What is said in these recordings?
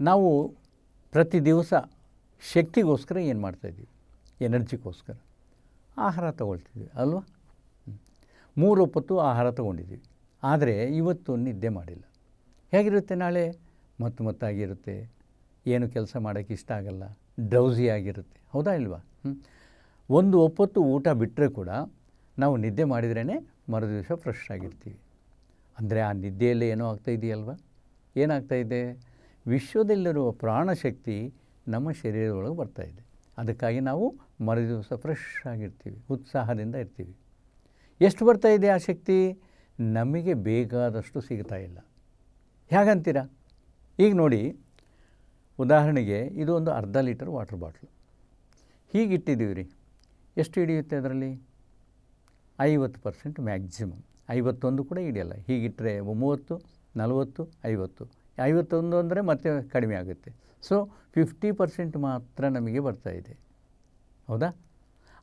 ನಾವು ಪ್ರತಿ ದಿವಸ ಶಕ್ತಿಗೋಸ್ಕರ ಏನು ಮಾಡ್ತಾಯಿದ್ದೀವಿ ಎನರ್ಜಿಗೋಸ್ಕರ ಆಹಾರ ತಗೊಳ್ತಿದ್ವಿ, ಅಲ್ವಾ. ಮೂರು ಒಪ್ಪತ್ತು ಆಹಾರ ತಗೊಂಡಿದ್ದೀವಿ ಆದರೆ ಇವತ್ತು ನಿದ್ದೆ ಮಾಡಿಲ್ಲ. ಹೇಗಿರುತ್ತೆ ನಾಳೆ? ಮತ್ತು ಮತ್ತಾಗಿರುತ್ತೆ. ಏನು ಕೆಲಸ ಮಾಡೋಕ್ಕೆ ಇಷ್ಟ ಆಗಲ್ಲ. ಡ್ರೌಸಿ ಆಗಿರುತ್ತೆ. ಹೌದಾ ಇಲ್ವಾ. ಒಂದು ಒಪ್ಪತ್ತು ಊಟ ಬಿಟ್ಟರೆ ಕೂಡ ನಾವು ನಿದ್ದೆ ಮಾಡಿದ್ರೇ ಮರುದಿವಸ ಫ್ರೆಶ್ ಆಗಿರ್ತೀವಿ. ಅಂದರೆ ಆ ನಿದ್ದೆಯಲ್ಲೇ ಏನೋ ಆಗ್ತಾ ಏನಾಗ್ತಾಯಿದೆ ವಿಶ್ವದಲ್ಲಿರುವ ಪ್ರಾಣಶಕ್ತಿ ನಮ್ಮ ಶರೀರದೊಳಗೆ ಬರ್ತಾ ಇದೆ. ಅದಕ್ಕಾಗಿ ನಾವು ಮರು ದಿವಸ ಫ್ರೆಶ್ ಆಗಿರ್ತೀವಿ, ಉತ್ಸಾಹದಿಂದ ಇರ್ತೀವಿ. ಎಷ್ಟು ಬರ್ತಾ ಇದೆ ಆ ಶಕ್ತಿ? ನಮಗೆ ಬೇಕಾದಷ್ಟು ಸಿಗ್ತಾ ಇಲ್ಲ. ಹೇಗಂತೀರ? ಈಗ ನೋಡಿ, ಉದಾಹರಣೆಗೆ ಇದು ಒಂದು ಅರ್ಧ ಲೀಟರ್ ವಾಟರ್ ಬಾಟ್ಲು ಹೀಗಿಟ್ಟಿದ್ದೀವಿ ರೀ ಎಷ್ಟು ಹಿಡಿಯುತ್ತೆ ಅದರಲ್ಲಿ? ಐವತ್ತು ಪರ್ಸೆಂಟ್ ಮ್ಯಾಕ್ಸಿಮಮ್ ಐವತ್ತೊಂದು ಕೂಡ ಹಿಡಿಯಲ್ಲ. ಹೀಗಿಟ್ಟರೆ ಮೂವತ್ತು, ನಲವತ್ತು, ಐವತ್ತು. ಐವತ್ತೊಂದು ಅಂದರೆ ಮತ್ತೆ ಕಡಿಮೆ ಆಗುತ್ತೆ. ಸೊ ಫಿಫ್ಟಿ ಪರ್ಸೆಂಟ್ ಮಾತ್ರ ನಮಗೆ ಬರ್ತಾ ಇದೆ. ಹೌದಾ?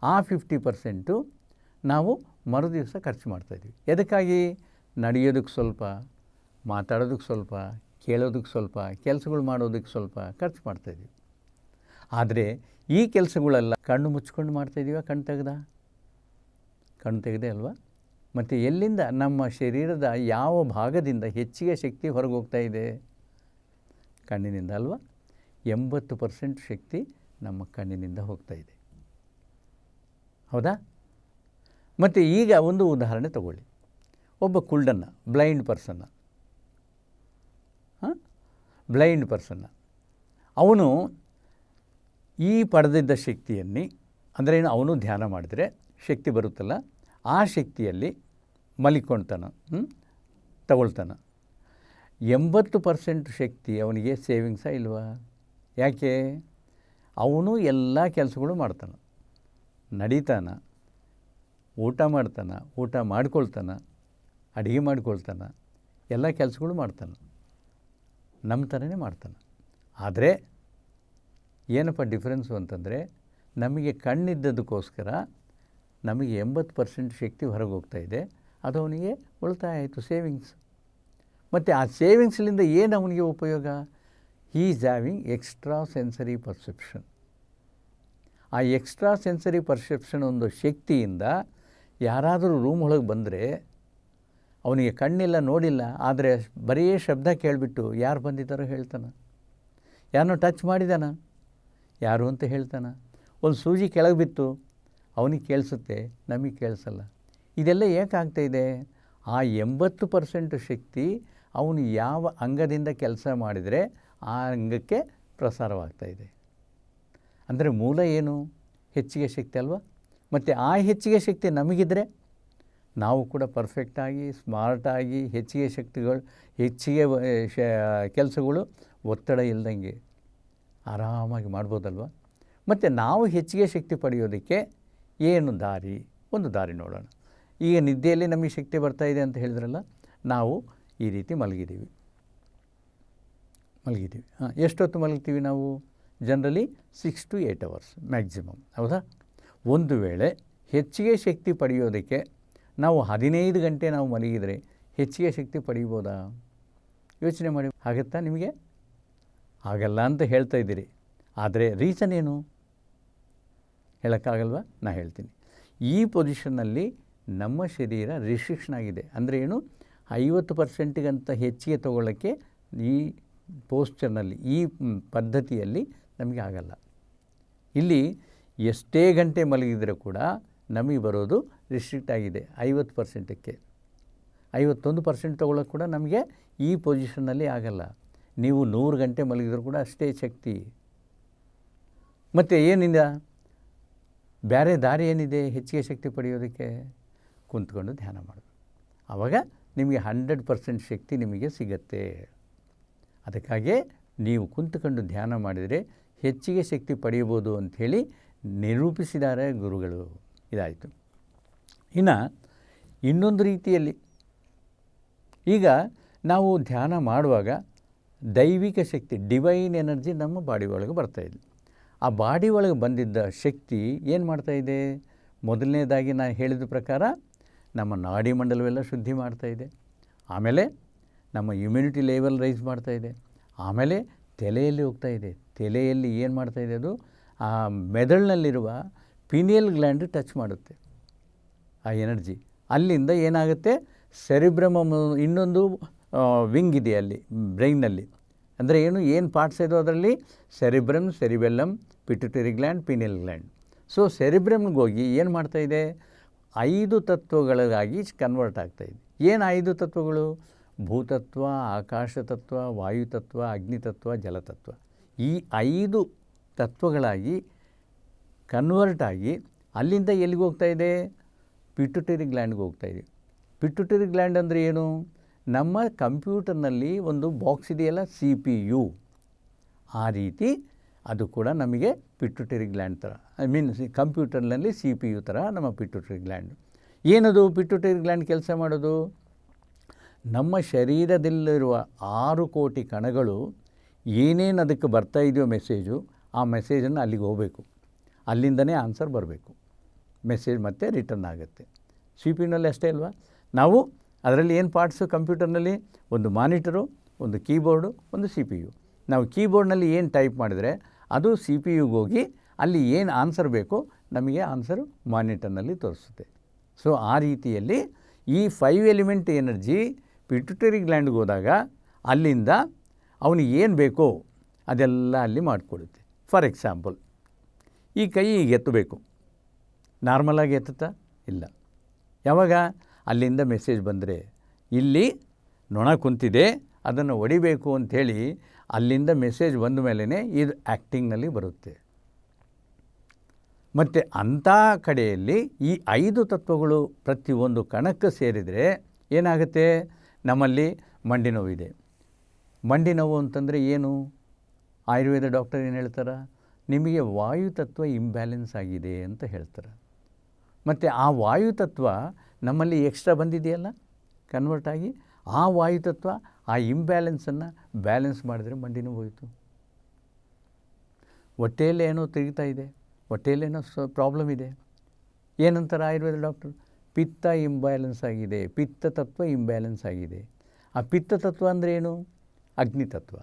ಆ ಫಿಫ್ಟಿ ಪರ್ಸೆಂಟು ನಾವು ಮರುದಿವಸ ಖರ್ಚು ಮಾಡ್ತಾಯಿದ್ವಿ ಎದಕ್ಕಾಗಿ? ನಡೆಯೋದಕ್ಕೆ ಸ್ವಲ್ಪ ಮಾತಾಡೋದಕ್ಕೆ ಸ್ವಲ್ಪ ಕೇಳೋದಕ್ಕೆ ಸ್ವಲ್ಪ, ಕೆಲಸಗಳು ಮಾಡೋದಕ್ಕೆ ಸ್ವಲ್ಪ ಖರ್ಚು ಮಾಡ್ತಾಯಿದ್ವಿ ಆದರೆ ಈ ಕೆಲಸಗಳೆಲ್ಲ ಕಣ್ಣು ಮುಚ್ಕೊಂಡು ಮಾಡ್ತಾಯಿದ್ದೀವ ಕಣ್ಣು ತೆಗೆದ? ಕಣ್ಣು ತೆಗೆದೆ ಅಲ್ವಾ? ಮತ್ತು ಎಲ್ಲಿಂದ ನಮ್ಮ ಶರೀರದ ಯಾವ ಭಾಗದಿಂದ ಹೆಚ್ಚಿಗೆ ಶಕ್ತಿ ಹೊರಗೆ ಹೋಗ್ತಾ ಇದೆ? ಕಣ್ಣಿನಿಂದ ಅಲ್ವಾ? ಎಂಬತ್ತು ಪರ್ಸೆಂಟ್ ಶಕ್ತಿ ನಮ್ಮ ಕಣ್ಣಿನಿಂದ ಹೋಗ್ತಾ ಇದೆ. ಹೌದಾ? ಮತ್ತು ಈಗ ಒಂದು ಉದಾಹರಣೆ ತಗೊಳ್ಳಿ. ಒಬ್ಬ ಕುಲ್ಡನ್ನ ಬ್ಲೈಂಡ್ ಪರ್ಸನ್ನ. ಹಾಂ? ಬ್ಲೈಂಡ್ ಪರ್ಸನ್ನ. ಅವನು ಈ ಪಡೆದಿದ್ದ ಶಕ್ತಿಯನ್ನೇ, ಅಂದರೆ ಅವನು ಧ್ಯಾನ ಮಾಡಿದರೆ ಶಕ್ತಿ ಬರುತ್ತಲ್ಲ? ಆ ಶಕ್ತಿಯಲ್ಲಿ ಮಲಿಕೊಳ್ತಾನೆ ತಗೊಳ್ತಾನೆ. ಎಂಬತ್ತು ಪರ್ಸೆಂಟ್ ಶಕ್ತಿ ಅವನಿಗೆ ಸೇವಿಂಗ್ಸ ಇಲ್ವಾ? ಯಾಕೆ? ಅವನು ಎಲ್ಲ ಕೆಲಸಗಳು ಮಾಡ್ತಾನೆ. ನಡೀತಾನೆ, ಊಟ ಮಾಡ್ತಾನೆ, ಊಟ ಮಾಡ್ಕೊಳ್ತಾನೆ, ಅಡುಗೆ ಮಾಡ್ಕೊಳ್ತಾನೆ, ಎಲ್ಲ ಕೆಲಸಗಳು ಮಾಡ್ತಾನೆ. ನಮ್ಮ ಥರನೇ ಮಾಡ್ತಾನೆ. ಆದರೆ ಏನಪ್ಪ ಡಿಫ್ರೆನ್ಸು ಅಂತಂದರೆ ನಮಗೆ ಕಣ್ಣಿದ್ದದಕ್ಕೋಸ್ಕರ ನಮಗೆ ಎಂಬತ್ತು ಪರ್ಸೆಂಟ್ ಶಕ್ತಿ ಹೊರಗೆ ಹೋಗ್ತಾ ಇದೆ. ಅದು ಅವನಿಗೆ ಉಳಿತಾಯ ಆಯಿತು ಸೇವಿಂಗ್ಸ್ ಮತ್ತು ಆ ಸೇವಿಂಗ್ಸ್ಲಿಂದ ಏನು ಅವನಿಗೆ ಉಪಯೋಗ? ಈ is having extra sensory perception ಆ ಎಕ್ಸ್ಟ್ರಾ ಸೆನ್ಸರಿ ಪರ್ಸೆಪ್ಷನ್ ಒಂದು ಶಕ್ತಿಯಿಂದ ಯಾರಾದರೂ ರೂಮ್ ಒಳಗೆ ಬಂದರೆ ಅವನಿಗೆ ಕಣ್ಣಿಲ್ಲ, ನೋಡಿಲ್ಲ, ಆದರೆ ಬರೀ ಶಬ್ದ ಕೇಳಿಬಿಟ್ಟು ಯಾರು ಬಂದಿದ್ದಾರೋ ಹೇಳ್ತಾನೆ. ಯಾರನ್ನೋ ಟಚ್ ಮಾಡಿದಾನ? ಯಾರು ಅಂತ ಹೇಳ್ತಾನೆ? ಒಂದು ಸೂಜಿ ಕೆಳಗೆ ಬಿತ್ತು. ಅವನಿಗೆ ಕೇಳಿಸುತ್ತೆ, ನಮಗೆ ಕೇಳಿಸಲ್ಲ. ಇದೆಲ್ಲ ಏಕಾಗ್ತಾ ಇದೆ? ಆ ಎಂಬತ್ತು ಪರ್ಸೆಂಟ್ ಶಕ್ತಿ ಅವನು ಯಾವ ಅಂಗದಿಂದ ಕೆಲಸ ಮಾಡಿದರೆ ಆ ಅಂಗಕ್ಕೆ ಪ್ರಸಾರವಾಗ್ತಾ ಇದೆ. ಅಂದರೆ ಮೂಲ ಏನು? ಹೆಚ್ಚಿಗೆ ಶಕ್ತಿ ಅಲ್ವಾ? ಮತ್ತು ಆ ಹೆಚ್ಚಿಗೆ ಶಕ್ತಿ ನಮಗಿದ್ರೆ ನಾವು ಕೂಡ ಪರ್ಫೆಕ್ಟಾಗಿ ಸ್ಮಾರ್ಟಾಗಿ ಹೆಚ್ಚಿಗೆ ಶಕ್ತಿಗಳು, ಹೆಚ್ಚಿಗೆ ಶ, ಕೆಲಸಗಳು ಒತ್ತಡ ಇಲ್ದಂಗೆ ಆರಾಮಾಗಿ ಮಾಡ್ಬೋದಲ್ವ? ಮತ್ತು ನಾವು ಹೆಚ್ಚಿಗೆ ಶಕ್ತಿ ಪಡೆಯೋದಕ್ಕೆ ಏನು ದಾರಿ? ಒಂದು ದಾರಿ ನೋಡೋಣ. ಈಗ ನಿದ್ದೆಯಲ್ಲಿ ನಮಗೆ ಶಕ್ತಿ ಬರ್ತಾ ಇದೆ ಅಂತ ಹೇಳಿದ್ರಲ್ಲ, ನಾವು ಈ ರೀತಿ ಮಲಗಿದ್ದೀವಿ. ಮಲಗಿದ್ದೀವಿ. ಹಾಂ, ಎಷ್ಟೊತ್ತು ಮಲಗ್ತೀವಿ ನಾವು? Generally six to eight hours maximum ಹೌದಾ? ಒಂದು ವೇಳೆ ಹೆಚ್ಚಿಗೆ ಶಕ್ತಿ ಪಡೆಯೋದಕ್ಕೆ ನಾವು ಹದಿನೈದು ಗಂಟೆ ನಾವು ಮಲಗಿದರೆ ಹೆಚ್ಚಿಗೆ ಶಕ್ತಿ ಪಡೀಬೋದಾ ಯೋಚನೆ ಮಾಡಿ. ಆಗತ್ತಾ ನಿಮಗೆ? ಆಗಲ್ಲ ಅಂತ ಹೇಳ್ತಾ ಇದ್ದೀರಿ. ಆದರೆ ರೀಸನ್ ಏನು? ಹೇಳೋಕ್ಕಾಗಲ್ವಾ? ನಾನು ಹೇಳ್ತೀನಿ. ಈ ಪೊಸಿಷನ್ನಲ್ಲಿ ನಮ್ಮ ಶರೀರ ರಿಸ್ಟ್ರಿಕ್ಷನ್ ಆಗಿದೆ. ಅಂದರೆ ಏನು? ಐವತ್ತು ಪರ್ಸೆಂಟಿಗಂತ ಹೆಚ್ಚಿಗೆ ತಗೊಳ್ಳೋಕ್ಕೆ ಈ ಪೋಸ್ಚರ್ನಲ್ಲಿ ಈ ಪದ್ಧತಿಯಲ್ಲಿ ನಮಗೆ ಆಗಲ್ಲ. ಇಲ್ಲಿ ಎಷ್ಟೇ ಗಂಟೆ ಮಲಗಿದರೆ ಕೂಡ ನಮಗೆ ಬರೋದು ರಿಸ್ಟ್ರಿಕ್ಟ್ ಆಗಿದೆ ಐವತ್ತು ಪರ್ಸೆಂಟಕ್ಕೆ ಐವತ್ತೊಂದು ಪರ್ಸೆಂಟ್ ತೊಗೊಳಕ್ಕೆ ಕೂಡ ನಮಗೆ ಈ ಪೊಸಿಷನ್ನಲ್ಲಿ ಆಗಲ್ಲ. ನೀವು ನೂರು ಗಂಟೆ ಮಲಗಿದರೂ ಕೂಡ ಅಷ್ಟೇ ಶಕ್ತಿ. ಮತ್ತು ಏನಿಲ್ಲ ಬೇರೆ ದಾರಿ ಏನಿದೆ? ಹೆಚ್ಚಿಗೆ ಶಕ್ತಿ ಪಡೆಯೋದಕ್ಕೆ ಕುಂತ್ಕೊಂಡು ಧ್ಯಾನ ಮಾಡಬೇಕು ಆವಾಗ ನಿಮಗೆ ಹಂಡ್ರೆಡ್ ಪರ್ಸೆಂಟ್ ಶಕ್ತಿ ನಿಮಗೆ ಸಿಗತ್ತೆ. ಅದಕ್ಕಾಗಿ ನೀವು ಕುಂತ್ಕೊಂಡು ಧ್ಯಾನ ಮಾಡಿದರೆ ಹೆಚ್ಚಿಗೆ ಶಕ್ತಿ ಪಡೆಯಬೋದು ಅಂಥೇಳಿ ನಿರೂಪಿಸಿದ್ದಾರೆ ಗುರುಗಳು. ಇದಾಯಿತು. ಇನ್ನು ಇನ್ನೊಂದು ರೀತಿಯಲ್ಲಿ ಈಗ ನಾವು ಧ್ಯಾನ ಮಾಡುವಾಗ ದೈವಿಕ ಶಕ್ತಿ ಡಿವೈನ್ ಎನರ್ಜಿ ನಮ್ಮ ಬಾಡಿ ಒಳಗೆ ಬರ್ತಾಯಿದೆ ಆ ಬಾಡಿ ಒಳಗೆ ಬಂದಿದ್ದ ಶಕ್ತಿ ಏನು ಮಾಡ್ತಾ ಇದೆ? ಮೊದಲನೇದಾಗಿ ನಾನು ಹೇಳಿದ ಪ್ರಕಾರ ನಮ್ಮ ನಾಡಿ ಮಂಡಲವೆಲ್ಲ ಶುದ್ಧಿ ಇದೆ. ಆಮೇಲೆ ನಮ್ಮ ಇಮ್ಯುನಿಟಿ ಲೆವೆಲ್ ರೈಸ್ ಮಾಡ್ತಾ ಇದೆ. ಆಮೇಲೆ ತಲೆಯಲ್ಲಿ ಹೋಗ್ತಾ ಇದೆ. ತಲೆಯಲ್ಲಿ ಏನು ಮಾಡ್ತಾ ಇದೆ ಅದು? ಆ ಮೆದಳಿನಲ್ಲಿರುವ ಪಿನಿಯಲ್ ಗ್ಲ್ಯಾಂಡ್ ಟಚ್ ಮಾಡುತ್ತೆ. ಆ ಎನರ್ಜಿ ಅಲ್ಲಿಂದ ಏನಾಗುತ್ತೆ? ಸೆರಿಬ್ರಮ್ ಇನ್ನೊಂದು ವಿಂಗ್ ಇದೆ ಅಲ್ಲಿ ಬ್ರೈನಲ್ಲಿ ಅಂದರೆ ಏನು ಏನು ಪಾರ್ಟ್ಸ್ ಇದೆ ಅದರಲ್ಲಿ? Cerebrum cerebellum pituitary gland pineal gland so ಸೆರಿಬ್ರಮ್ಗೆ ಹೋಗಿ ಏನು ಮಾಡ್ತಾ ಇದೆ? ಐದು ತತ್ವಗಳಿಗಾಗಿ ಕನ್ವರ್ಟ್ ಆಗ್ತಾ ಇದೆ. ಏನು ಐದು ತತ್ವಗಳು? ಭೂತತ್ವ, ಆಕಾಶ ತತ್ವ ವಾಯುತತ್ವ ಅಗ್ನಿತತ್ವ ಜಲತತ್ವ ಈ ಐದು ತತ್ವಗಳಾಗಿ ಕನ್ವರ್ಟ್ ಆಗಿ ಅಲ್ಲಿಂದ ಎಲ್ಲಿಗೆ ಹೋಗ್ತಾ ಇದೆ? ಪಿಟ್ಯುಟರಿ ಗ್ಲ್ಯಾಂಡ್ಗೆ ಹೋಗ್ತಾ ಇದೆ. ಪಿಟ್ಯುಟರಿ ಗ್ಲ್ಯಾಂಡ್ ಅಂದರೆ ಏನು? ನಮ್ಮ ಕಂಪ್ಯೂಟರ್ನಲ್ಲಿ ಒಂದು ಬಾಕ್ಸ್ ಇದೆಯಲ್ಲ, ಸಿ ಪಿ ಯು. ಆ ರೀತಿ ಅದು ಕೂಡ ನಮಗೆ ಪಿಟ್ಯುಟರಿ ಗ್ಲ್ಯಾಂಡ್ ಥರ, ಐ ಮೀನ್ ಕಂಪ್ಯೂಟರ್ನಲ್ಲಿ ಸಿ ಪಿ ಯು ಥರ ನಮ್ಮ ಪಿಟ್ಯುಟರಿ ಗ್ಲ್ಯಾಂಡ್. ಏನದು ಪಿಟ್ಯುಟರಿ ಗ್ಲ್ಯಾಂಡ್ ಕೆಲಸ ಮಾಡೋದು? ನಮ್ಮ ಶರೀರದಲ್ಲಿರುವ ಆರು ಕೋಟಿ ಕಣಗಳು ಏನೇನು ಅದಕ್ಕೆ ಬರ್ತಾ ಇದೆಯೋ ಮೆಸೇಜು, ಆ ಮೆಸೇಜನ್ನು ಅಲ್ಲಿಗೆ ಹೋಗಬೇಕು. ಅಲ್ಲಿಂದನೇ ಆನ್ಸರ್ ಬರಬೇಕು. ಮೆಸೇಜ್ ಮತ್ತೆ ರಿಟರ್ನ್ ಆಗುತ್ತೆ. ಸಿ ಪಿ ಯುನಲ್ಲಿ ಅಷ್ಟೇ ಅಲ್ವಾ? ನಾವು ಅದರಲ್ಲಿ ಏನು ಪಾರ್ಟ್ಸು ಕಂಪ್ಯೂಟರ್ನಲ್ಲಿ ಒಂದು ಮಾನಿಟರು ಒಂದು ಕೀಬೋರ್ಡು ಒಂದು ಸಿ ಪಿ ಯು ನಾವು ಕೀಬೋರ್ಡ್ನಲ್ಲಿ ಏನು ಟೈಪ್ ಮಾಡಿದರೆ ಅದು ಸಿ ಪಿ ಯುಗೆ ಹೋಗಿ ಅಲ್ಲಿ ಏನು ಆನ್ಸರ್ ಬೇಕೋ ನಮಗೆ ಆನ್ಸರು ಮಾನಿಟರ್ನಲ್ಲಿ ತೋರಿಸುತ್ತೆ. ಸೊ ಆ ರೀತಿಯಲ್ಲಿ ಈ ಫೈವ್ ಎಲಿಮೆಂಟ್ ಎನರ್ಜಿ ಪಿಟ್ಯುಟರಿ ಗ್ಲ್ಯಾಂಡ್ಗೆ ಹೋದಾಗ ಅಲ್ಲಿಂದ ಅವನಿಗೆ ಏನು ಬೇಕೋ ಅದೆಲ್ಲ ಅಲ್ಲಿ ಮಾಡಿಕೊಡುತ್ತೆ. ಫಾರ್ ಎಕ್ಸಾಂಪಲ್ ಈ ಕೈ ಈಗ ಎತ್ತಬೇಕು. ನಾರ್ಮಲಾಗಿ ಎತ್ತುತ್ತಾ? ಇಲ್ಲ. ಯಾವಾಗ? ಅಲ್ಲಿಂದ ಮೆಸೇಜ್ ಬಂದರೆ, ಇಲ್ಲಿ ನೊಣ ಕುಂತಿದೆ, ಅದನ್ನು ಹೊಡಿಬೇಕು ಅಂಥೇಳಿ ಅಲ್ಲಿಂದ ಮೆಸೇಜ್ ಬಂದ ಮೇಲೇ ಇದು ಆ್ಯಕ್ಟಿಂಗ್ನಲ್ಲಿ ಬರುತ್ತೆ. ಮತ್ತು ಅಂಥ ಕಡೆಯಲ್ಲಿ ಈ ಐದು ತತ್ವಗಳು ಪ್ರತಿಯೊಂದು ಕಣಕ್ಕೆ ಸೇರಿದರೆ ಏನಾಗುತ್ತೆ? ನಮ್ಮಲ್ಲಿ ಮಂಡಿ ನೋವಿದೆ ಮಂಡಿ ನೋವು ಅಂತಂದರೆ ಏನು? ಆಯುರ್ವೇದ ಡಾಕ್ಟರ್ ಏನು ಹೇಳ್ತಾರೆ? ನಿಮಗೆ ವಾಯುತತ್ವ ಇಂಬ್ಯಾಲೆನ್ಸ್ ಆಗಿದೆ ಅಂತ ಹೇಳ್ತಾರೆ. ಮತ್ತು ಆ ವಾಯುತತ್ವ ನಮ್ಮಲ್ಲಿ ಎಕ್ಸ್ಟ್ರಾ ಬಂದಿದೆಯಲ್ಲ? ಕನ್ವರ್ಟ್ ಆಗಿ ಆ ವಾಯುತತ್ವ, ಆ ಇಂಬ್ಯಾಲೆನ್ಸನ್ನು ಬ್ಯಾಲೆನ್ಸ್ ಮಾಡಿದರೆ ಮಂಡಿನೂ ಹೋಯಿತು. ಹೊಟ್ಟೆಯಲ್ಲಿ ಏನೋ ತಿರುಗ್ತಾ ಇದೆ ಹೊಟ್ಟೆಯಲ್ಲೇನೋ ಸ ಪ್ರಾಬ್ಲಮ್ ಇದೆ. ಏನಂತಾರೆ ಆಯುರ್ವೇದ ಡಾಕ್ಟ್ರು ಪಿತ್ತ ಇಂಬ್ಯಾಲೆನ್ಸ್ ಆಗಿದೆ, ಪಿತ್ತ ತತ್ವ ಇಂಬ್ಯಾಲೆನ್ಸ್ ಆಗಿದೆ. ಆ ಪಿತ್ತ ತತ್ವ ಅಂದರೆ ಏನು? ಅಗ್ನಿತತ್ವ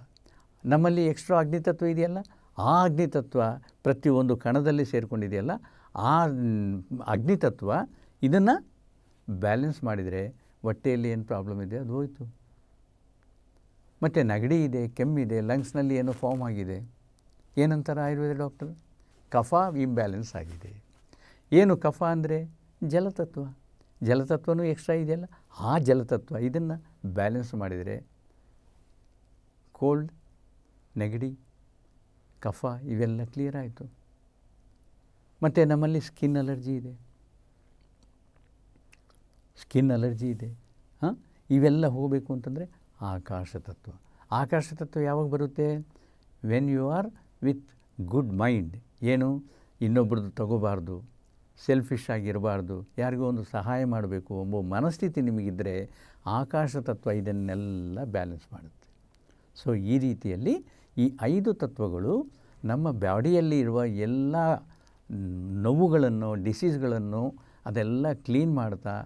ನಮ್ಮಲ್ಲಿ ಎಕ್ಸ್ಟ್ರಾ ಅಗ್ನಿತತ್ವ ಇದೆಯಲ್ಲ? ಆ ಅಗ್ನಿತತ್ವ ಪ್ರತಿಯೊಂದು ಕಣದಲ್ಲಿ ಸೇರಿಕೊಂಡಿದೆಯಲ್ಲ? ಆ ಅಗ್ನಿತತ್ವ ಇದನ್ನು ಬ್ಯಾಲೆನ್ಸ್ ಮಾಡಿದರೆ ಹೊಟ್ಟೆಯಲ್ಲಿ ಏನು ಪ್ರಾಬ್ಲಮ್ ಇದೆ? ಅದು ಹೋಯಿತು. ಮತ್ತು ನೆಗಡಿ ಇದೆ ಕೆಮ್ಮಿದೆ ಲಂಗ್ಸ್ನಲ್ಲಿ ಏನೋ ಫಾರ್ಮ್ ಆಗಿದೆ. ಏನಂತಾರೆ ಆಯುರ್ವೇದ ಡಾಕ್ಟರ್ ಕಫ ಇಂಬ್ಯಾಲೆನ್ಸ್ ಆಗಿದೆ. ಏನು ಕಫ ಅಂದರೆ? ಜಲತತ್ವ. ಜಲತತ್ವನೂ ಎಕ್ಸ್ಟ್ರಾ ಇದೆಯಲ್ಲ? ಆ ಜಲತತ್ವ ಇದನ್ನು ಬ್ಯಾಲೆನ್ಸ್ ಮಾಡಿದರೆ ಕೋಲ್ಡ್ ನೆಗಡಿ, ಕಫ ಇವೆಲ್ಲ ಕ್ಲಿಯರ್ ಆಯಿತು. ಮತ್ತು ನಮ್ಮಲ್ಲಿ ಸ್ಕಿನ್ ಅಲರ್ಜಿ ಇದೆ. ಸ್ಕಿನ್ ಅಲರ್ಜಿ ಇದೆ. ಹಾಂ? ಇವೆಲ್ಲ ಹೋಗಬೇಕು ಅಂತಂದರೆ ಆಕಾಶ ತತ್ವ. ಆಕಾಶ ತತ್ವ ಯಾವಾಗ ಬರುತ್ತೆ? When you are with good mind ಏನು? ಇನ್ನೊಬ್ರದ್ದು ತಗೋಬಾರ್ದು. ಸೆಲ್ಫಿಶ್ ಆಗಿರಬಾರ್ದು. ಯಾರಿಗೋ ಒಂದು ಸಹಾಯ ಮಾಡಬೇಕು ಎಂಬ ಮನಸ್ಥಿತಿ ನಿಮಗಿದ್ದರೆ ಆಕಾಶ ತತ್ವ ಇದನ್ನೆಲ್ಲ ಬ್ಯಾಲೆನ್ಸ್ ಮಾಡುತ್ತೆ. ಸೊ ಈ ರೀತಿಯಲ್ಲಿ ಈ ಐದು ತತ್ವಗಳು ನಮ್ಮ ಬಾಡಿಯಲ್ಲಿ ಇರುವ ಎಲ್ಲ ನೋವುಗಳನ್ನು ಡಿಸೀಸ್ಗಳನ್ನು ಅದೆಲ್ಲ ಕ್ಲೀನ್ ಮಾಡ್ತಾ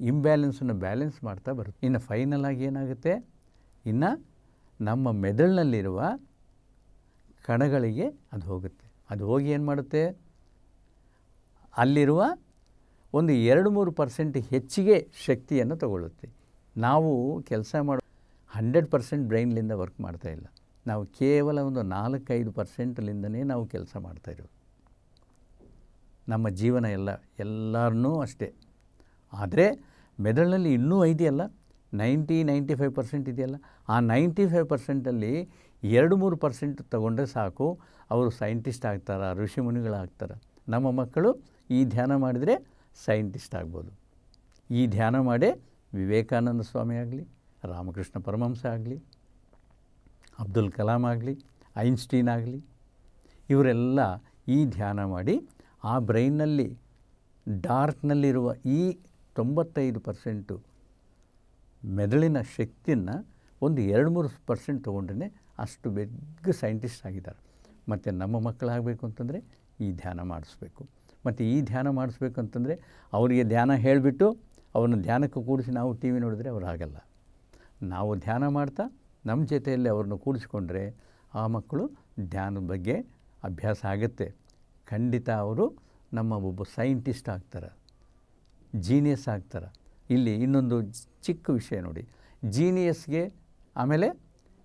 ಇಂಬ್ಯಾಲೆನ್ಸನ್ನು ಬ್ಯಾಲೆನ್ಸ್ ಮಾಡ್ತಾ ಬರುತ್ತೆ. ಇನ್ನು ಫೈನಲ್ ಆಗಿ ಏನಾಗುತ್ತೆ? ಇನ್ನು ನಮ್ಮ ಮೆದುಳಿನಲ್ಲಿರುವ ಕಣಗಳಿಗೆ ಅದು ಹೋಗುತ್ತೆ. ಅದು ಹೋಗಿ ಏನು ಮಾಡುತ್ತೆ? ಅಲ್ಲಿರುವ ಒಂದು ಎರಡು ಮೂರು ಪರ್ಸೆಂಟ್ ಹೆಚ್ಚಿಗೆ ಶಕ್ತಿಯನ್ನು ತಗೊಳ್ಳುತ್ತೆ. ನಾವು ಕೆಲಸ ಮಾಡೋ ಹಂಡ್ರೆಡ್ ಪರ್ಸೆಂಟ್ ಬ್ರೈನ್ಲಿಂದ ವರ್ಕ್ ಮಾಡ್ತಾ ಇಲ್ಲ. ನಾವು ಕೇವಲ ಒಂದು ನಾಲ್ಕೈದು ಪರ್ಸೆಂಟ್ಲಿಂದನೇ ನಾವು ಕೆಲಸ ಮಾಡ್ತಾಯಿರೋದು ನಮ್ಮ ಜೀವನ ಎಲ್ಲ ಎಲ್ಲರನ್ನೂ ಅಷ್ಟೇ. ಆದರೆ ಮೆದುಳಿನಲ್ಲಿ ಇನ್ನೂ ಇದೆಯಲ್ಲ ನೈಂಟಿ ನೈಂಟಿ ಫೈವ್ ಪರ್ಸೆಂಟ್ ಇದೆಯಲ್ಲ, ಆ ನೈಂಟಿ ಫೈವ್ ಪರ್ಸೆಂಟಲ್ಲಿ ಎರಡು ಮೂರು ಪರ್ಸೆಂಟ್ ತಗೊಂಡ್ರೆ ಸಾಕು, ಅವರು ಸೈಂಟಿಸ್ಟ್ ಆಗ್ತಾರೆ, ಋಷಿಮುನಿಗಳಾಗ್ತಾರೆ. ನಮ್ಮ ಮಕ್ಕಳು ಈ ಧ್ಯಾನ ಮಾಡಿದರೆ ಸೈಂಟಿಸ್ಟ್ ಆಗ್ಬೋದು. ಈ ಧ್ಯಾನ ಮಾಡೇ ವಿವೇಕಾನಂದ ಸ್ವಾಮಿ ಆಗಲಿ, ರಾಮಕೃಷ್ಣ ಪರಮಹಂಸ ಆಗಲಿ, ಅಬ್ದುಲ್ ಕಲಾಂ ಆಗಲಿ, ಐನ್ಸ್ಟೀನ್ ಆಗಲಿ, ಇವರೆಲ್ಲ ಈ ಧ್ಯಾನ ಮಾಡಿ ಆ ಬ್ರೈನ್ನಲ್ಲಿ, ಡಾರ್ಕ್ನಲ್ಲಿರುವ ಈ ತೊಂಬತ್ತೈದು ಪರ್ಸೆಂಟು ಮೆದುಳಿನ ಶಕ್ತಿಯನ್ನು ಒಂದು ಎರಡು ಮೂರು ಪರ್ಸೆಂಟ್ ತೊಗೊಂಡ್ರೆ ಅಷ್ಟು ಬೆಗ್ಗ ಸೈಂಟಿಸ್ಟ್ ಆಗಿದ್ದಾರೆ. ಮತ್ತು ನಮ್ಮ ಮಕ್ಕಳಾಗಬೇಕು ಅಂತಂದರೆ ಈ ಧ್ಯಾನ ಮಾಡಿಸ್ಬೇಕು. ಮತ್ತು ಈ ಧ್ಯಾನ ಮಾಡಿಸ್ಬೇಕು ಅಂತಂದರೆ ಅವರಿಗೆ ಧ್ಯಾನ ಹೇಳಿಬಿಟ್ಟು ಅವ್ರನ್ನ ಧ್ಯಾನಕ್ಕೆ ಕೂಡಿಸಿ ನಾವು ಟಿ ವಿ ನೋಡಿದ್ರೆ ಅವ್ರು ಆಗಲ್ಲ ನಾವು ಧ್ಯಾನ ಮಾಡ್ತಾ ನಮ್ಮ ಜೊತೆಯಲ್ಲಿ ಅವ್ರನ್ನ ಕೂಡಿಸ್ಕೊಂಡ್ರೆ ಆ ಮಕ್ಕಳು ಧ್ಯಾನದ ಬಗ್ಗೆ ಅಭ್ಯಾಸ ಆಗುತ್ತೆ. ಖಂಡಿತ ಅವರು ನಮ್ಮ ಒಬ್ಬ ಸೈಂಟಿಸ್ಟ್ ಆಗ್ತಾರೆ. ಜೀನಿಯಸ್ ಆಗ್ತಾರೆ. ಇಲ್ಲಿ ಇನ್ನೊಂದು ಚಿಕ್ಕ ವಿಷಯ ನೋಡಿ. ಜೀನಿಯಸ್ಗೆ ಆಮೇಲೆ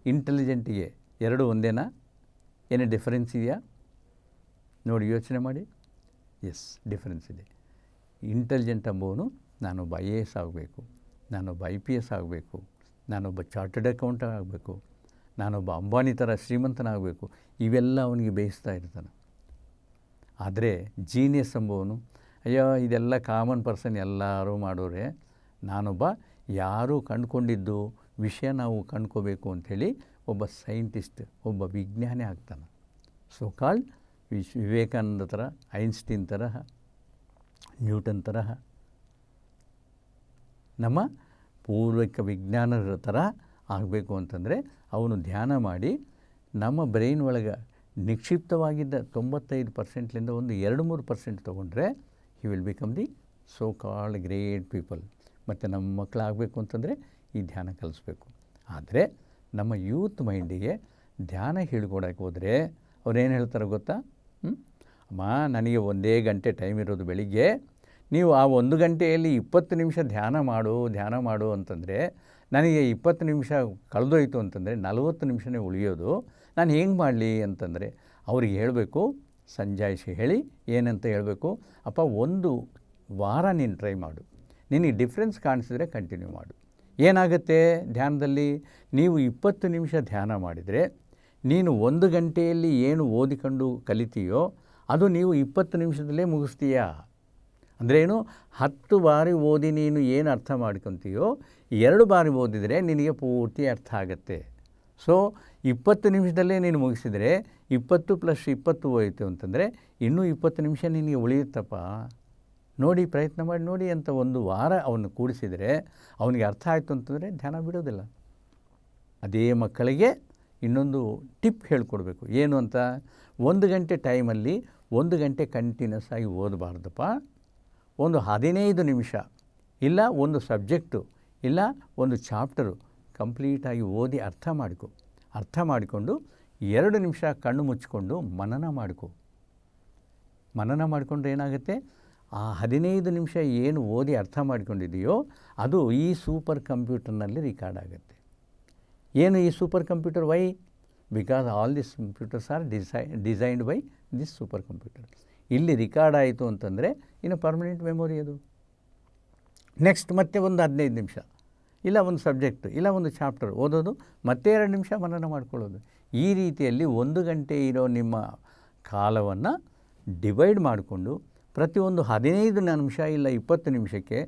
ಇಂಟೆಲಿಜೆಂಟಿಗೆ ಎರಡು ಒಂದೇನಾ? ಏನೇ ಡಿಫರೆನ್ಸ್ ಇದೆಯಾ? ನೋಡಿ ಯೋಚನೆ ಮಾಡಿ. ಎಸ್, ಡಿಫರೆನ್ಸ್ ಇದೆ. ಇಂಟೆಲಿಜೆಂಟ್ ಎಂಬುವನು ನಾನೊಬ್ಬ ಐ ಎ ಎಸ್ ಆಗಬೇಕು, ನಾನೊಬ್ಬ ಐ ಪಿ ಎಸ್ ಆಗಬೇಕು, ನಾನೊಬ್ಬ ಚಾರ್ಟರ್ಡ್ ಅಕೌಂಟ್ ಆಗಬೇಕು, ನಾನೊಬ್ಬ ಅಂಬಾನಿ ಥರ ಶ್ರೀಮಂತನಾಗಬೇಕು, ಇವೆಲ್ಲ ಅವನಿಗೆ ಬೇಯಿಸ್ತಾ ಇರ್ತಾನೆ. ಆದರೆ ಜೀನಿಯಸ್ ಎಂಬುವನು ಅಯ್ಯೋ, ಇದೆಲ್ಲ ಕಾಮನ್ ಪರ್ಸನ್ ಎಲ್ಲರೂ ಮಾಡೋರೆ. ನಾನೊಬ್ಬ ಯಾರು ಕಂಡುಕೊಂಡಿದ್ದು ವಿಷಯ ನಾವು ಕಂಡ್ಕೋಬೇಕು ಅಂಥೇಳಿ ಒಬ್ಬ ಸೈಂಟಿಸ್ಟ್ ಒಬ್ಬ ವಿಜ್ಞಾನಿ ಆಗ್ತಾನೆ. ಸೊ ಕಾಲ್ಡ್ ವಿಶ್, ವಿವೇಕಾನಂದ ಥರ, ಐನ್ಸ್ಟೀನ್ ತರಹ ನ್ಯೂಟನ್ ತರಹ ನಮ್ಮ ಪೂರ್ವಿಕ ವಿಜ್ಞಾನದ ಥರ ಆಗಬೇಕು ಅಂತಂದರೆ ಅವನು ಧ್ಯಾನ ಮಾಡಿ ನಮ್ಮ ಬ್ರೈನ್ ಒಳಗೆ ನಿಕ್ಷಿಪ್ತವಾಗಿದ್ದ ತೊಂಬತ್ತೈದು ಪರ್ಸೆಂಟ್ಲಿಂದ ಒಂದು ಎರಡು ಮೂರು ಪರ್ಸೆಂಟ್ ತೊಗೊಂಡ್ರೆ he will become the so called great people ಮತ್ತು ನಮ್ಮ ಮಕ್ಕಳಾಗಬೇಕು ಅಂತಂದರೆ ಈ ಧ್ಯಾನ ಕಲಿಸ್ಬೇಕು. ಆದರೆ ನಮ್ಮ ಯೂತ್ ಮೈಂಡಿಗೆ ಧ್ಯಾನ ಹೇಳ್ಕೊಡೋಕೆ ಹೋದರೆ ಅವ್ರೇನು ಹೇಳ್ತಾರೆ ಗೊತ್ತಾ? ಅಮ್ಮ, ನನಗೆ ಒಂದೇ ಗಂಟೆ ಟೈಮ್ ಇರೋದು ಬೆಳಿಗ್ಗೆ. ನೀವು ಆ ಒಂದು ಗಂಟೆಯಲ್ಲಿ ಇಪ್ಪತ್ತು ನಿಮಿಷ ಧ್ಯಾನ ಮಾಡು ಧ್ಯಾನ ಮಾಡು ಅಂತಂದರೆ ನನಗೆ ಇಪ್ಪತ್ತು ನಿಮಿಷ ಕಳೆದೋಯ್ತು ಅಂತಂದರೆ ನಲವತ್ತು ನಿಮಿಷನೇ ಉಳಿಯೋದು. ನಾನು ಹೆಂಗೆ ಮಾಡಲಿ ಅಂತಂದರೆ ಅವ್ರಿಗೆ ಹೇಳಬೇಕು ಸಂಜಾಯಿಸಿ ಹೇಳಿ ಏನಂತ ಹೇಳಬೇಕು? ಅಪ್ಪ, ಒಂದು ವಾರ ನೀನು ಟ್ರೈ ಮಾಡು. ನಿನಗೆ ಡಿಫ್ರೆನ್ಸ್ ಕಾಣಿಸಿದ್ರೆ ಕಂಟಿನ್ಯೂ ಮಾಡು. ಏನಾಗುತ್ತೆ? ಧ್ಯಾನದಲ್ಲಿ ನೀವು ಇಪ್ಪತ್ತು ನಿಮಿಷ ಧ್ಯಾನ ಮಾಡಿದರೆ ನೀನು ಒಂದು ಗಂಟೆಯಲ್ಲಿ ಏನು ಓದಿಕೊಂಡು ಕಲಿತೀಯೋ ಅದು ನೀವು ಇಪ್ಪತ್ತು ನಿಮಿಷದಲ್ಲೇ ಮುಗಿಸ್ತೀಯಾ? ಏನು? ಹತ್ತು ಬಾರಿ ಓದಿ ನೀನು ಏನು ಅರ್ಥ ಮಾಡ್ಕೊತೀಯೋ, ಎರಡು ಬಾರಿ ಓದಿದರೆ ನಿನಗೆ ಪೂರ್ತಿ ಅರ್ಥ ಆಗುತ್ತೆ. ಸೊ ಇಪ್ಪತ್ತು ನಿಮಿಷದಲ್ಲೇ ನೀನು ಮುಗಿಸಿದರೆ ಇಪ್ಪತ್ತು ಪ್ಲಸ್ ಇಪ್ಪತ್ತು ಹೋಯಿತು ಅಂತಂದರೆ ಇನ್ನೂ ಇಪ್ಪತ್ತು ನಿಮಿಷ ನಿನಗೆ ಉಳಿಯುತ್ತಪ್ಪ. ನೋಡಿ ಪ್ರಯತ್ನ ಮಾಡಿ, ನೋಡಿ ಅಂತ ಒಂದು ವಾರ ಅವನು ಕೂಡಿಸಿದರೆ ಅವನಿಗೆ ಅರ್ಥ ಆಯಿತು ಅಂತಂದರೆ ಧ್ಯಾನ ಬಿಡೋದಿಲ್ಲ. ಅದೇ ಮಕ್ಕಳಿಗೆ ಇನ್ನೊಂದು ಟಿಪ್ ಹೇಳ್ಕೊಡ್ಬೇಕು. ಏನು ಅಂತ? ಒಂದು ಗಂಟೆ ಟೈಮಲ್ಲಿ ಒಂದು ಗಂಟೆ ಕಂಟಿನ್ಯೂಸ್ ಆಗಿ ಓದಬಾರ್ದಪ್ಪ. ಒಂದು ಹದಿನೈದು ನಿಮಿಷ, ಇಲ್ಲ ಒಂದು ಸಬ್ಜೆಕ್ಟು, ಇಲ್ಲ ಒಂದು ಚಾಪ್ಟರು ಕಂಪ್ಲೀಟಾಗಿ ಓದಿ ಅರ್ಥ ಮಾಡಿಕೊ. ಅರ್ಥ ಮಾಡಿಕೊಂಡು ಎರಡು ನಿಮಿಷ ಕಣ್ಣು ಮುಚ್ಚಿಕೊಂಡು ಮನನ ಮಾಡಿಕೊ. ಮನನ ಮಾಡಿಕೊಂಡ್ರೆ ಏನಾಗುತ್ತೆ? ಆ ಹದಿನೈದು ನಿಮಿಷ ಏನು ಓದಿ ಅರ್ಥ ಮಾಡಿಕೊಂಡಿದೆಯೋ ಅದು ಈ ಸೂಪರ್ ಕಂಪ್ಯೂಟರ್ನಲ್ಲಿ ರಿಕಾರ್ಡ್ ಆಗುತ್ತೆ. ಏನು ಈ super computer? Why? Because all this computers are ಡಿಸೈ, designed by this super computer. ಇಲ್ಲಿ ರಿಕಾರ್ಡ್ ಆಯಿತು ಅಂತಂದರೆ ಇನ್ನು ಪರ್ಮನೆಂಟ್ ಮೆಮೊರಿ ಅದು. ನೆಕ್ಸ್ಟ್ ಮತ್ತೆ ಒಂದು ಹದಿನೈದು ನಿಮಿಷ. ಇಲ್ಲ ಒಂದು ಸಬ್ಜೆಕ್ಟ್, ಇಲ್ಲ ಒಂದು ಚಾಪ್ಟರ್ ಓದೋದು, ಮತ್ತೆ ಎರಡು ನಿಮಿಷ ಮನನ ಮಾಡ್ಕೊಳ್ಳೋದು. ಈ ರೀತಿಯಲ್ಲಿ ಒಂದು ಗಂಟೆ ಇರೋ ನಿಮ್ಮ ಕಾಲವನ್ನು ಡಿವೈಡ್ ಮಾಡಿಕೊಂಡು ಪ್ರತಿಯೊಂದು ಹದಿನೈದು ನಿಮಿಷ ಇಲ್ಲ ಇಪ್ಪತ್ತು ನಿಮಿಷಕ್ಕೆ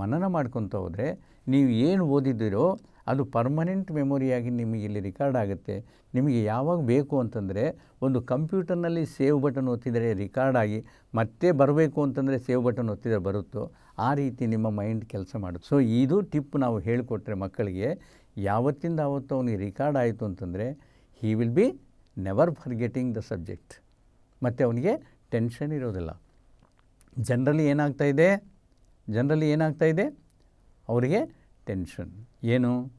ಮನನ ಮಾಡ್ಕೊತ ಹೋದರೆ ನೀವು ಏನು ಓದಿದ್ದೀರೋ ಅದು ಪರ್ಮನೆಂಟ್ ಮೆಮೊರಿಯಾಗಿ ನಿಮಗೆ ಇಲ್ಲಿ ರಿಕಾರ್ಡ್ ಆಗುತ್ತೆ. ನಿಮಗೆ ಯಾವಾಗ ಬೇಕು ಅಂತಂದರೆ ಒಂದು ಕಂಪ್ಯೂಟರ್ನಲ್ಲಿ ಸೇವ್ ಬಟನ್ ಒತ್ತಿದರೆ ರಿಕಾರ್ಡ್ ಆಗಿ ಮತ್ತೆ ಬರಬೇಕು ಅಂತಂದರೆ ಸೇವ್ ಬಟನ್ ಒತ್ತಿದರೆ ಬರುತ್ತೋ ಆ ರೀತಿ ನಿಮ್ಮ ಮೈಂಡ್ ಕೆಲಸ ಮಾಡುತ್ತೆ. ಸೊ ಇದು ಟಿಪ್ ನಾವು ಹೇಳಿಕೊಟ್ರೆ ಮಕ್ಕಳಿಗೆ ಯಾವತ್ತಿಂದ ಆವತ್ತು ಅವನಿಗೆ ರಿಕಾರ್ಡ್ ಆಯಿತು ಅಂತಂದರೆ he will be never forgetting the subject ಮತ್ತು ಅವನಿಗೆ ಟೆನ್ಷನ್ ಇರೋದಿಲ್ಲ. ಜನರಲಿ ಏನಾಗ್ತಾ ಇದೆ? ಜನರಲಿ ಏನಾಗ್ತಾ ಇದೆ? ಅವರಿಗೆ ಟೆನ್ಷನ್ ಏನು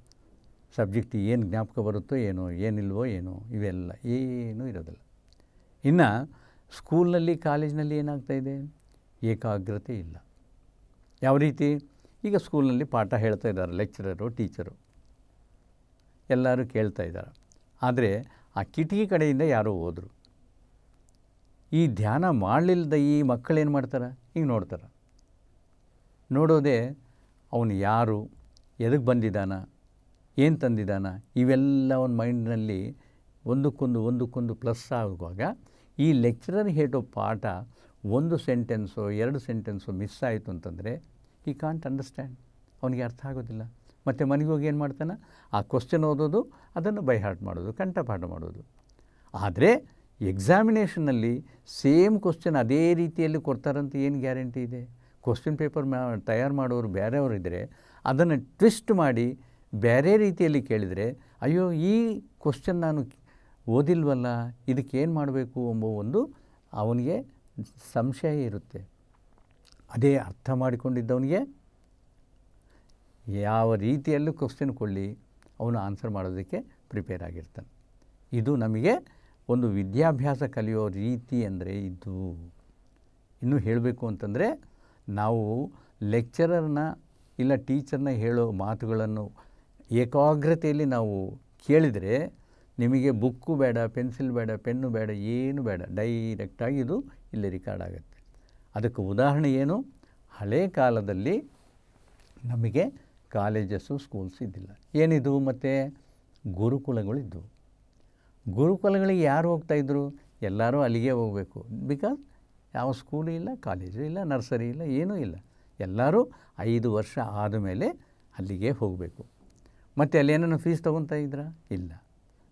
ಸಬ್ಜೆಕ್ಟ್ ಏನು ಜ್ಞಾಪಕ ಬರುತ್ತೋ ಏನೋ, ಏನಿಲ್ವೋ ಏನೋ, ಇವೆಲ್ಲ ಏನೂ ಇರೋದಿಲ್ಲ. ಇನ್ನು ಸ್ಕೂಲ್ನಲ್ಲಿ ಕಾಲೇಜ್ನಲ್ಲಿ ಏನಾಗ್ತಾ ಇದೆ? ಏಕಾಗ್ರತೆ ಇಲ್ಲ. ಯಾವ ರೀತಿ? ಈಗ ಸ್ಕೂಲ್ನಲ್ಲಿ ಪಾಠ ಹೇಳ್ತಾ ಇದ್ದಾರೆ ಲೆಕ್ಚರರು ಟೀಚರು ಎಲ್ಲರೂ ಕೇಳ್ತಾ ಇದ್ದಾರೆ. ಆದರೆ ಆ ಕಿಟಕಿ ಕಡೆಯಿಂದ ಯಾರೋ ಹೋದರು. ಈ ಧ್ಯಾನ ಮಾಡಲಿಲ್ಲದ ಈ ಮಕ್ಕಳೇನು ಮಾಡ್ತಾರೆ? ಈಗ ನೋಡ್ತಾರೆ. ನೋಡೋದೇ ಅವನು ಯಾರು? ಎದಕ್ಕೆ ಬಂದಿದ್ದಾನ? ಏನು ತಂದಿದ್ದಾನ? ಇವೆಲ್ಲ ಅವನ ಮೈಂಡ್ನಲ್ಲಿ ಒಂದಕ್ಕೊಂದು ಒಂದಕ್ಕೊಂದು ಪ್ಲಸ್ ಆಗುವಾಗ ಈ ಲೆಕ್ಚರರ್ ಹೇಳೋ ಪಾಠ ಒಂದು ಸೆಂಟೆನ್ಸು, ಎರಡು ಸೆಂಟೆನ್ಸು ಮಿಸ್ ಆಯಿತು ಅಂತಂದರೆ ಈ ಕಾಂಟ್ ಅಂಡರ್ಸ್ಟ್ಯಾಂಡ್ ಅವನಿಗೆ ಅರ್ಥ ಆಗೋದಿಲ್ಲ. ಮತ್ತು ಮನೆಗೆ ಹೋಗಿ ಏನು ಮಾಡ್ತಾನೆ? ಆ ಕ್ವಶನ್ ಓದೋದು, ಅದನ್ನು ಬೈ ಹಾರ್ಟ್ ಮಾಡೋದು ಕಂಠಪಾಠ ಮಾಡೋದು. ಆದರೆ ಎಕ್ಸಾಮಿನೇಷನಲ್ಲಿ ಸೇಮ್ ಕ್ವಶನ್ ಅದೇ ರೀತಿಯಲ್ಲಿ ಕೊಡ್ತಾರಂತ ಏನು ಗ್ಯಾರಂಟಿ ಇದೆ? ಕ್ವಶನ್ ಪೇಪರ್ ಮಾ, ತಯಾರು ಮಾಡೋರು ಬೇರೆಯವರು ಇದ್ದರೆ ಅದನ್ನು ಟ್ವಿಸ್ಟ್ ಮಾಡಿ ಬೇರೆ ರೀತಿಯಲ್ಲಿ ಕೇಳಿದರೆ, ಅಯ್ಯೋ, ಈ ಕ್ವಶನ್ ನಾನು ಓದಿಲ್ವಲ್ಲ, ಇದಕ್ಕೆ ಏನು ಮಾಡಬೇಕು ಎಂಬ ಒಂದು ಅವನಿಗೆ ಸಂಶಯ ಇರುತ್ತೆ. ಅದೇ ಅರ್ಥ ಮಾಡಿಕೊಂಡಿದ್ದವನಿಗೆ ಯಾವ ರೀತಿಯಲ್ಲೂ ಕ್ವಶನ್ ಕೊಡಲಿ, ಅವನು ಆನ್ಸರ್ ಮಾಡೋದಕ್ಕೆ ಪ್ರಿಪೇರ್ ಆಗಿರ್ತಾನೆ. ಇದು ನಮಗೆ ಒಂದು ವಿದ್ಯಾಭ್ಯಾಸ ಕಲಿಯೋ ರೀತಿ ಅಂದರೆ ಇದು. ಇನ್ನೂ ಹೇಳಬೇಕು ಅಂತಂದರೆ, ನಾವು ಲೆಕ್ಚರರ್ನ ಇಲ್ಲ ಟೀಚರ್ನ ಹೇಳೋ ಮಾತುಗಳನ್ನು ಏಕಾಗ್ರತೆಯಲ್ಲಿ ನಾವು ಕೇಳಿದರೆ ನಿಮಗೆ ಬುಕ್ಕು ಬೇಡ, ಪೆನ್ಸಿಲ್ ಬೇಡ, ಪೆನ್ನು ಬೇಡ, ಏನು ಬೇಡ ಡೈರೆಕ್ಟಾಗಿ ಇದು ಇಲ್ಲಿ ರೆಕಾರ್ಡ್ ಆಗುತ್ತೆ. ಅದಕ್ಕೆ ಉದಾಹರಣೆ ಏನು? ಹಳೆ ಕಾಲದಲ್ಲಿ ನಮಗೆ ಕಾಲೇಜಸ್ಸು, ಸ್ಕೂಲ್ಸ್ ಇದ್ದಿಲ್ಲ. ಏನಿದು ಮತ್ತು? ಗುರುಕುಲಗಳಿದ್ದವು ಗುರುಕುಲಗಳಿಗೆ ಯಾರು ಹೋಗ್ತಾಯಿದ್ರು ಎಲ್ಲರೂ ಅಲ್ಲಿಗೆ ಹೋಗಬೇಕು. ಬಿಕಾಸ್ ಯಾವ ಸ್ಕೂಲು ಇಲ್ಲ ಕಾಲೇಜು ಇಲ್ಲ ನರ್ಸರಿ ಇಲ್ಲ, ಏನೂ ಇಲ್ಲ. ಎಲ್ಲರೂ ಐದು ವರ್ಷ ಆದಮೇಲೆ ಅಲ್ಲಿಗೆ ಹೋಗಬೇಕು. ಮತ್ತು ಅಲ್ಲಿ ಏನಾರು ಫೀಸ್ ತೊಗೊತಾ ಇದ್ರಾ? ಇಲ್ಲ.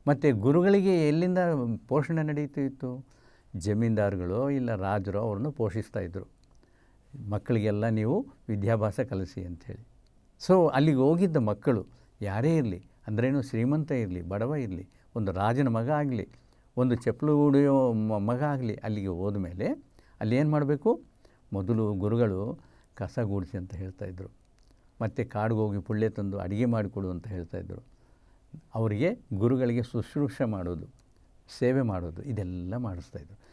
ಮತ್ತು ಗುರುಗಳಿಗೆ ಎಲ್ಲಿಂದ ಪೋಷಣೆ ನಡೀತಿತ್ತು ಜಮೀನ್ದಾರ್ಗಳು ಇಲ್ಲ ರಾಜರು ಅವ್ರನ್ನು ಪೋಷಿಸ್ತಾ ಇದ್ದರು ಮಕ್ಕಳಿಗೆಲ್ಲ ನೀವು ವಿದ್ಯಾಭ್ಯಾಸ ಕಲಿಸಿ ಅಂಥೇಳಿ. ಸೊ ಅಲ್ಲಿಗೆ ಹೋಗಿದ್ದ ಮಕ್ಕಳು ಯಾರೇ ಇರಲಿ, ಅಂದ್ರೇನು ಶ್ರೀಮಂತ ಇರಲಿ, ಬಡವ ಇರಲಿ, ಒಂದು ರಾಜನ ಮಗ ಆಗಲಿ, ಒಂದು ಚಪ್ಪಲು ಉಡಿಯೋ ಮಗ ಆಗಲಿ, ಅಲ್ಲಿಗೆ ಹೋದ ಮೇಲೆ ಅಲ್ಲಿ ಏನು ಮಾಡಬೇಕು? ಮೊದಲು ಗುರುಗಳು ಕಸ ಗೂಡಿಸಿ ಅಂತ ಹೇಳ್ತಾಯಿದ್ರು ಮತ್ತು ಕಾಡಿಗೆ ಹೋಗಿ ಪುಳ್ಳೆ ತಂದು ಅಡುಗೆ ಮಾಡಿಕೊಡು ಅಂತ ಹೇಳ್ತಾಯಿದ್ರು ಅವರಿಗೆ ಗುರುಗಳಿಗೆ ಶುಶ್ರೂಷೆ ಮಾಡೋದು, ಸೇವೆ ಮಾಡೋದು, ಇದೆಲ್ಲ ಮಾಡಿಸ್ತಾಯಿದ್ರು